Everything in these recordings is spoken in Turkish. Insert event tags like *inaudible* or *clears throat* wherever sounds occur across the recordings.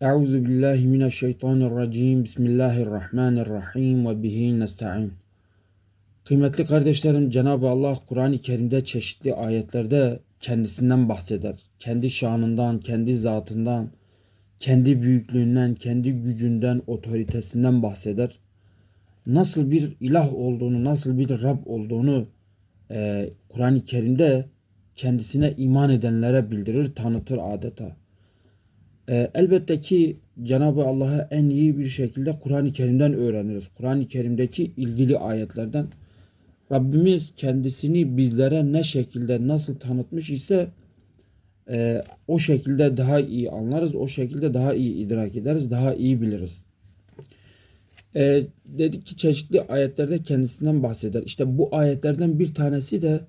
Euzu billahi mineşşeytanirracim. Bismillahirrahmanirrahim ve bihi nestaîn. Kıymetli kardeşlerim, Cenab-ı Allah Kur'an-ı Kerim'de çeşitli ayetlerde kendisinden bahseder. Kendi şanından, kendi zatından, kendi büyüklüğünden, kendi gücünden, otoritesinden bahseder. Nasıl bir ilah olduğunu, nasıl bir Rab olduğunu e, Kur'an-ı Kerim'de kendisine iman edenlere bildirir, tanıtır adeta. E, elbette ki Cenab-ı Allah'ı en iyi bir şekilde Kur'an-ı Kerim'den öğreniriz. Kur'an-ı Kerim'deki ilgili ayetlerden. Rabbimiz kendisini bizlere ne şekilde nasıl tanıtmış ise e, o şekilde daha iyi anlarız, o şekilde daha iyi idrak ederiz, daha iyi biliriz. E, dedik ki çeşitli ayetlerde kendisinden bahseder. İşte bu ayetlerden bir tanesi de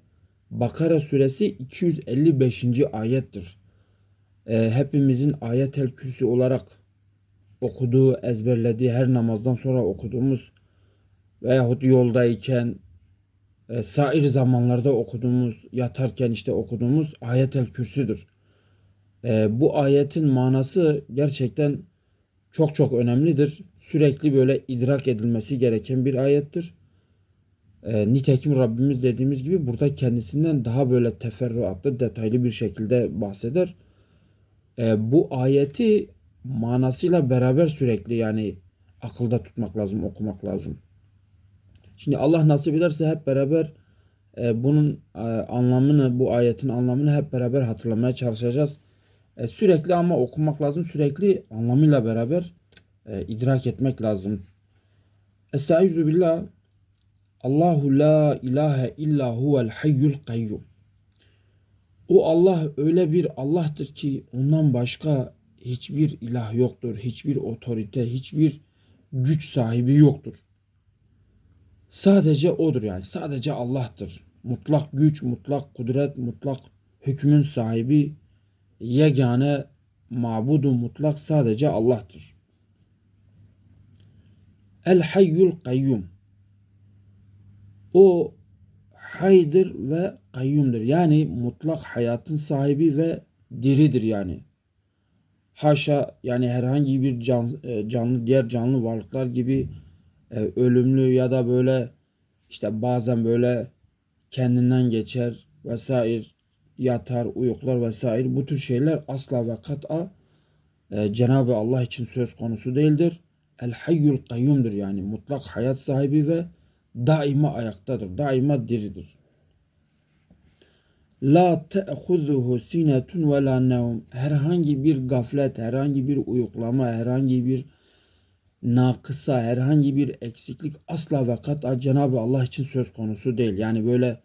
Bakara suresi 255. ayettir. E, hepimizin ayetel kürsü olarak okuduğu, ezberlediği, her namazdan sonra okuduğumuz veyahut yoldayken, e, sair zamanlarda okuduğumuz, yatarken işte okuduğumuz ayetel kürsüdür. E, bu ayetin manası gerçekten çok çok önemlidir. Sürekli böyle idrak edilmesi gereken bir ayettir. E, nitekim Rabbimiz dediğimiz gibi burada kendisinden daha böyle teferruatlı, detaylı bir şekilde bahseder. E, bu ayeti manasıyla beraber sürekli yani akılda tutmak lazım, okumak lazım. Şimdi Allah nasip ederse hep beraber e, bunun e, anlamını, bu ayetin anlamını hep beraber hatırlamaya çalışacağız. E, sürekli ama okumak lazım, sürekli anlamıyla beraber e, idrak etmek lazım. Estaizu billah. Allahu la ilahe illa huvel hayyul kayyum. O Allah öyle bir Allah'tır ki ondan başka hiçbir ilah yoktur, hiçbir otorite, hiçbir güç sahibi yoktur. Sadece odur yani. Sadece Allah'tır. Mutlak güç, mutlak kudret, mutlak hükmün sahibi, yegane mabudu mutlak sadece Allah'tır. El hayyul kayyum. O haydır ve kayyumdur. Yani mutlak hayatın sahibi ve diridir yani. Haşa yani herhangi bir can, e, canlı diğer canlı varlıklar gibi e, ölümlü ya da böyle işte bazen böyle kendinden geçer vesaire yatar, uyuklar vesaire bu tür şeyler asla ve kat'a e, Cenab-ı Allah için söz konusu değildir. El hayyul kayyumdur yani mutlak hayat sahibi ve daima ayaktadır, daima diridir. La te'huzuhu sinetun ve la nevm. Herhangi bir gaflet, herhangi bir uyuklama, herhangi bir nakısa, herhangi bir eksiklik asla ve kat'a Cenab-ı Allah için söz konusu değil. Yani böyle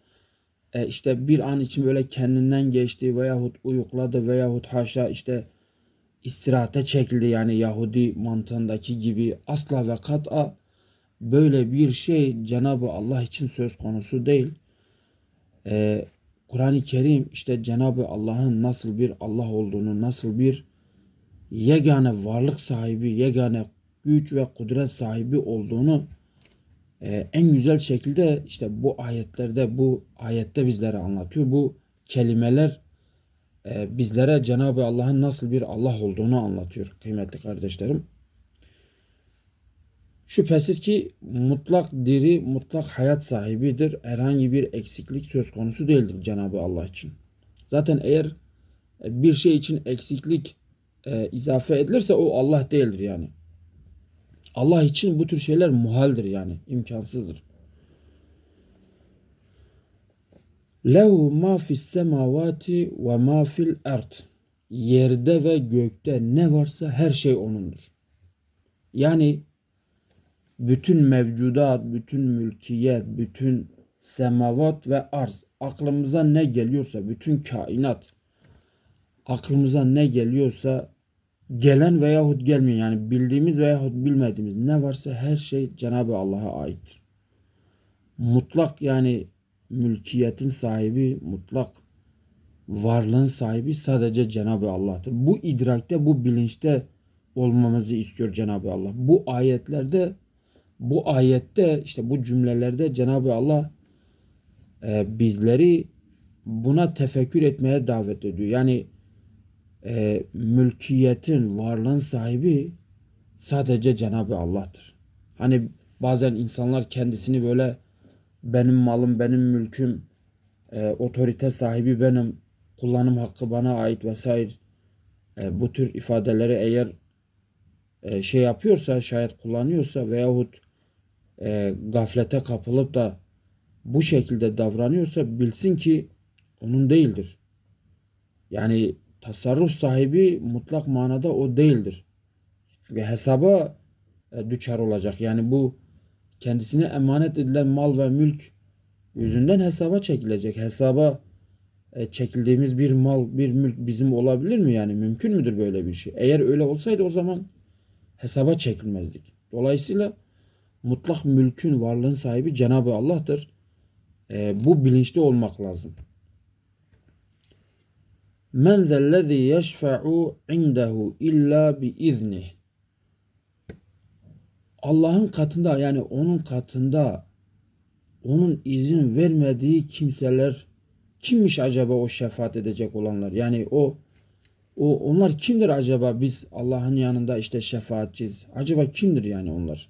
e, işte bir an için böyle kendinden geçti veyahut uyukladı veyahut haşa işte istirahate çekildi yani Yahudi mantığındaki gibi asla ve kat'a böyle bir şey Cenab-ı Allah için söz konusu değil. Ee, Kur'an-ı Kerim işte Cenab-ı Allah'ın nasıl bir Allah olduğunu, nasıl bir yegane varlık sahibi, yegane güç ve kudret sahibi olduğunu e, en güzel şekilde işte bu ayetlerde, bu ayette bizlere anlatıyor. Bu kelimeler e, bizlere Cenab-ı Allah'ın nasıl bir Allah olduğunu anlatıyor kıymetli kardeşlerim. Şüphesiz ki mutlak diri, mutlak hayat sahibidir. Herhangi bir eksiklik söz konusu değildir Cenab-ı Allah için. Zaten eğer e, bir şey için eksiklik e, izafe edilirse o Allah değildir yani. Allah için bu tür şeyler muhaldir yani, imkansızdır. Lehu ma fis semavati ve ma fil ard. Yerde ve gökte ne varsa her şey onundur. Yani bütün mevcudat, bütün mülkiyet, bütün semavat ve arz aklımıza ne geliyorsa, bütün kainat aklımıza ne geliyorsa gelen veyahut gelmeyen yani bildiğimiz veyahut bilmediğimiz ne varsa her şey Cenab-ı Allah'a aittir. Mutlak yani mülkiyetin sahibi, mutlak varlığın sahibi sadece Cenab-ı Allah'tır. Bu idrakte, bu bilinçte olmamızı istiyor Cenab-ı Allah. Bu ayetlerde bu ayette işte bu cümlelerde Cenab-ı Allah e, bizleri buna tefekkür etmeye davet ediyor. Yani e, mülkiyetin, varlığın sahibi sadece Cenab-ı Allah'tır. Hani bazen insanlar kendisini böyle benim malım, benim mülküm, e, otorite sahibi benim, kullanım hakkı bana ait vesaire e, bu tür ifadeleri eğer e, şey yapıyorsa, şayet kullanıyorsa veyahut e, gaflete kapılıp da bu şekilde davranıyorsa bilsin ki onun değildir. Yani tasarruf sahibi mutlak manada o değildir. Ve hesaba e, düçar olacak. Yani bu kendisine emanet edilen mal ve mülk yüzünden hesaba çekilecek. Hesaba e, çekildiğimiz bir mal, bir mülk bizim olabilir mi yani? Mümkün müdür böyle bir şey? Eğer öyle olsaydı o zaman hesaba çekilmezdik. Dolayısıyla mutlak mülkün, varlığın sahibi Cenab-ı Allah'tır. E, bu bilinçli olmak lazım. Men zellezî yeşfe'u indehu illa bi iznih. Allah'ın katında yani onun katında onun izin vermediği kimseler kimmiş acaba o şefaat edecek olanlar? Yani o o onlar kimdir acaba biz Allah'ın yanında işte şefaatçiyiz. Acaba kimdir yani onlar?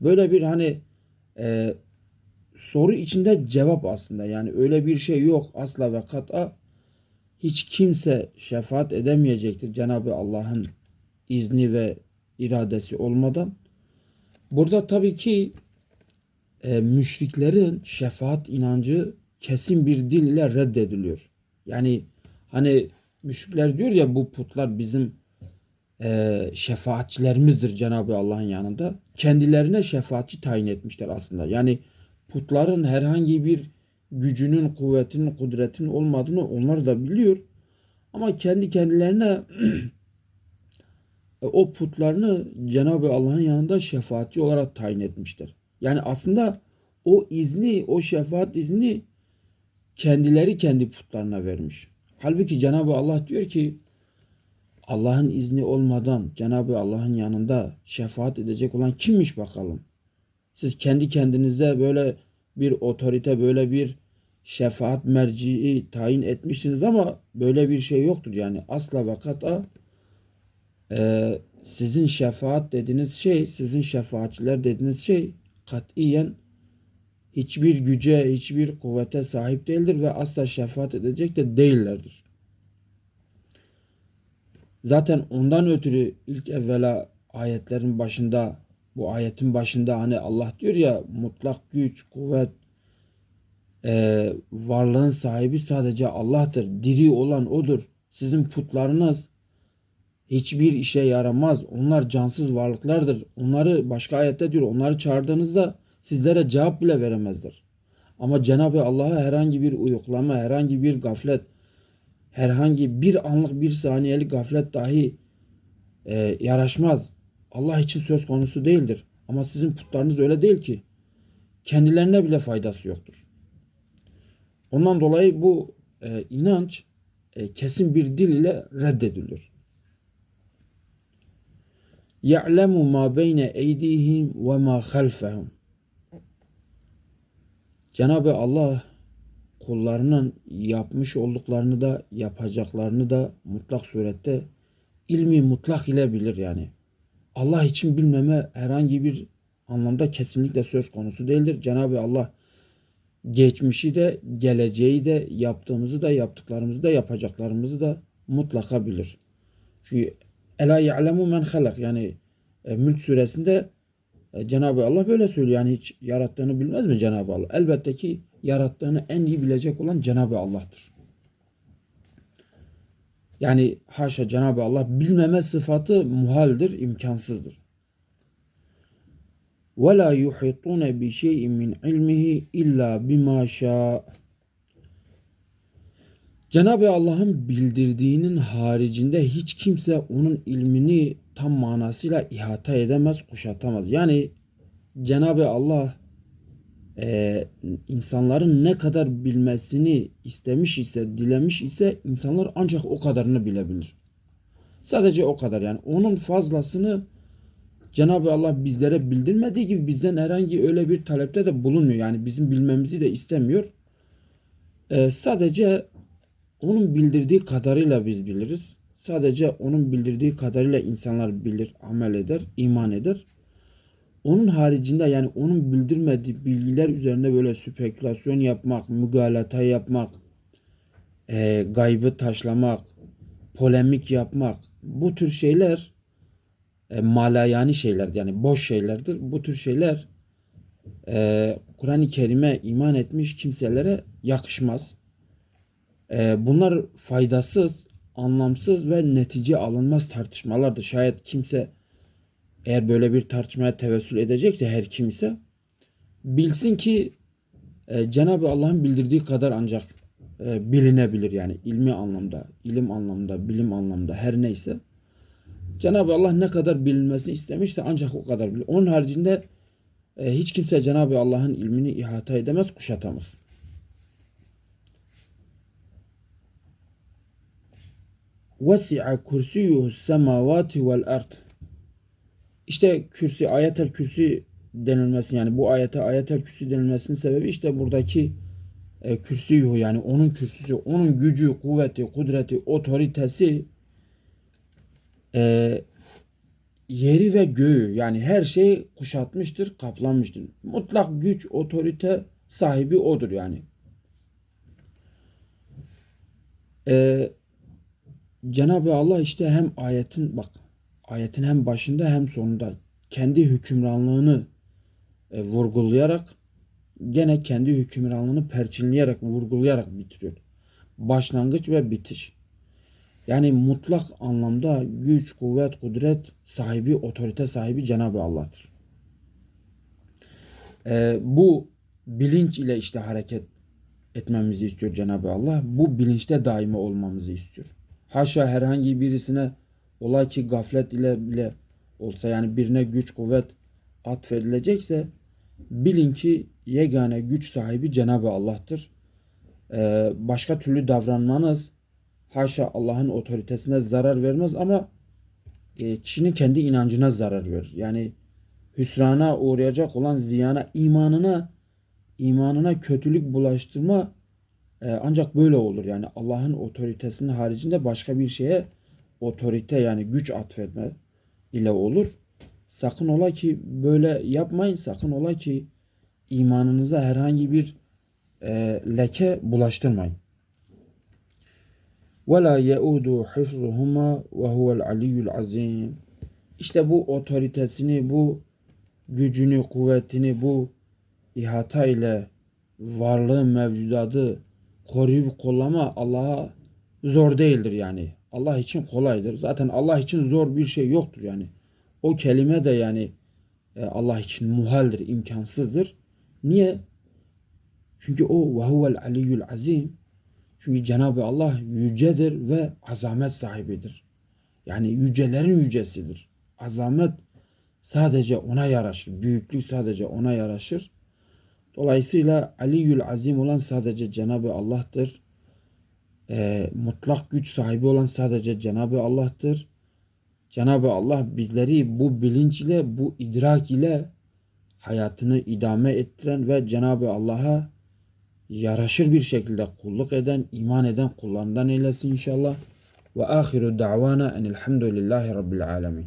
Böyle bir hani e, soru içinde cevap aslında. Yani öyle bir şey yok asla ve kat'a. Hiç kimse şefaat edemeyecektir Cenab-ı Allah'ın izni ve iradesi olmadan. Burada tabii ki e, müşriklerin şefaat inancı kesin bir dil ile reddediliyor. Yani hani müşrikler diyor ya bu putlar bizim e, şefaatçilerimizdir Cenab-ı Allah'ın yanında. Kendilerine şefaatçi tayin etmişler aslında. Yani putların herhangi bir gücünün, kuvvetinin, kudretinin olmadığını onlar da biliyor. Ama kendi kendilerine *clears throat* o putlarını Cenab-ı Allah'ın yanında şefaatçi olarak tayin etmişler. Yani aslında o izni, o şefaat izni kendileri kendi putlarına vermiş. Halbuki Cenab-ı Allah diyor ki Allah'ın izni olmadan Cenab-ı Allah'ın yanında şefaat edecek olan kimmiş bakalım? Siz kendi kendinize böyle bir otorite, böyle bir şefaat merciği tayin etmişsiniz ama böyle bir şey yoktur. Yani asla ve kata e, sizin şefaat dediğiniz şey, sizin şefaatçiler dediğiniz şey katiyen hiçbir güce, hiçbir kuvvete sahip değildir ve asla şefaat edecek de değillerdir. Zaten ondan ötürü ilk evvela ayetlerin başında bu ayetin başında hani Allah diyor ya mutlak güç, kuvvet, e, varlığın sahibi sadece Allah'tır. Diri olan O'dur. Sizin putlarınız hiçbir işe yaramaz. Onlar cansız varlıklardır. Onları başka ayette diyor onları çağırdığınızda sizlere cevap bile veremezler. Ama Cenab-ı Allah'a herhangi bir uyuklama, herhangi bir gaflet, herhangi bir anlık bir saniyelik gaflet dahi e, yaraşmaz. Allah için söz konusu değildir. Ama sizin putlarınız öyle değil ki. Kendilerine bile faydası yoktur. Ondan dolayı bu e, inanç e, kesin bir dil ile reddediliyor. يَعْلَمُ مَا بَيْنَ اَيْدِيهِمْ وَمَا خَلْفَهُمْ Cenab-ı Allah kullarının yapmış olduklarını da yapacaklarını da mutlak surette ilmi mutlak ile bilir yani. Allah için bilmeme herhangi bir anlamda kesinlikle söz konusu değildir. Cenab-ı Allah geçmişi de geleceği de yaptığımızı da yaptıklarımızı da yapacaklarımızı da mutlaka bilir. Çünkü Ela ya'lemu men halak yani e, Mülk suresinde e, Cenab-ı Allah böyle söylüyor. Yani hiç yarattığını bilmez mi Cenab-ı Allah? Elbette ki yarattığını en iyi bilecek olan Cenab-ı Allah'tır. Yani haşa Cenab-ı Allah bilmeme sıfatı muhaldir, imkansızdır. وَلَا يُحِطُونَ بِشَيْءٍ مِنْ عِلْمِهِ اِلَّا بِمَا شَاءَ Cenab-ı Allah'ın bildirdiğinin haricinde hiç kimse onun ilmini tam manasıyla ihata edemez, kuşatamaz. Yani Cenab-ı Allah e, insanların ne kadar bilmesini istemiş ise, dilemiş ise insanlar ancak o kadarını bilebilir. Sadece o kadar yani. Onun fazlasını Cenab-ı Allah bizlere bildirmediği gibi bizden herhangi öyle bir talepte de bulunmuyor. Yani bizim bilmemizi de istemiyor. E, sadece onun bildirdiği kadarıyla biz biliriz. sadece onun bildirdiği kadarıyla insanlar bilir, amel eder, iman eder. Onun haricinde yani onun bildirmediği bilgiler üzerine böyle spekülasyon yapmak, mügalata yapmak, e, gaybı taşlamak, polemik yapmak bu tür şeyler e, malayani şeyler yani boş şeylerdir. Bu tür şeyler e, Kur'an-ı Kerim'e iman etmiş kimselere yakışmaz. E, bunlar faydasız, anlamsız ve netice alınmaz tartışmalardır. Şayet kimse eğer böyle bir tartışmaya tevessül edecekse her kimse bilsin ki e, Cenab-ı Allah'ın bildirdiği kadar ancak e, bilinebilir yani ilmi anlamda, ilim anlamda, bilim anlamda her neyse. Cenab-ı Allah ne kadar bilinmesini istemişse ancak o kadar bilir. Onun haricinde e, hiç kimse Cenab-ı Allah'ın ilmini ihata edemez, kuşatamaz. وَسِعَ كُرْسِيُّهُ السَّمَاوَاتِ وَالْاَرْضِ işte kürsi, ayetel kürsi denilmesi yani bu ayete ayetel kürsi denilmesinin sebebi işte buradaki e, kürsüyü yani onun kürsüsü, onun gücü, kuvveti, kudreti, otoritesi e, yeri ve göğü yani her şeyi kuşatmıştır, kaplanmıştır. Mutlak güç, otorite sahibi odur yani. E, Cenab-ı Allah işte hem ayetin bak ayetin hem başında hem sonunda kendi hükümranlığını e, vurgulayarak gene kendi hükümranlığını perçinleyerek vurgulayarak bitiriyor. Başlangıç ve bitiş. Yani mutlak anlamda güç, kuvvet, kudret sahibi, otorite sahibi Cenab-ı Allah'tır. E, bu bilinç ile işte hareket etmemizi istiyor Cenab-ı Allah. Bu bilinçte daima olmamızı istiyor. Haşa herhangi birisine olay ki gaflet ile bile olsa yani birine güç kuvvet atfedilecekse bilin ki yegane güç sahibi Cenab-ı Allah'tır. Ee, başka türlü davranmanız haşa Allah'ın otoritesine zarar vermez ama e, kişinin kendi inancına zarar verir. Yani hüsrana uğrayacak olan ziyana, imanına imanına kötülük bulaştırma e, ancak böyle olur. Yani Allah'ın otoritesinin haricinde başka bir şeye otorite yani güç atfetme ile olur. Sakın ola ki böyle yapmayın. Sakın ola ki imanınıza herhangi bir e, leke bulaştırmayın. وَلَا يَعُودُ حِفْظُهُمَا وَهُوَ الْعَلِيُّ الْعَظِيمُ İşte bu otoritesini, bu gücünü, kuvvetini, bu ihata ile varlığı, mevcudatı koruyup kollama Allah'a zor değildir yani. Allah için kolaydır. Zaten Allah için zor bir şey yoktur yani. O kelime de yani e, Allah için muhaldir, imkansızdır. Niye? Çünkü o ve huvel aliyyul azim. Çünkü Cenab-ı Allah yücedir ve azamet sahibidir. Yani yücelerin yücesidir. Azamet sadece ona yaraşır. Büyüklük sadece ona yaraşır. Dolayısıyla Aliyyül Azim olan sadece Cenab-ı Allah'tır. E, mutlak güç sahibi olan sadece Cenab-ı Allah'tır. Cenab-ı Allah bizleri bu bilinç ile, bu idrak ile hayatını idame ettiren ve Cenab-ı Allah'a yaraşır bir şekilde kulluk eden, iman eden kullarından eylesin inşallah. Ve ahiru da'vana enilhamdülillahi rabbil alemin.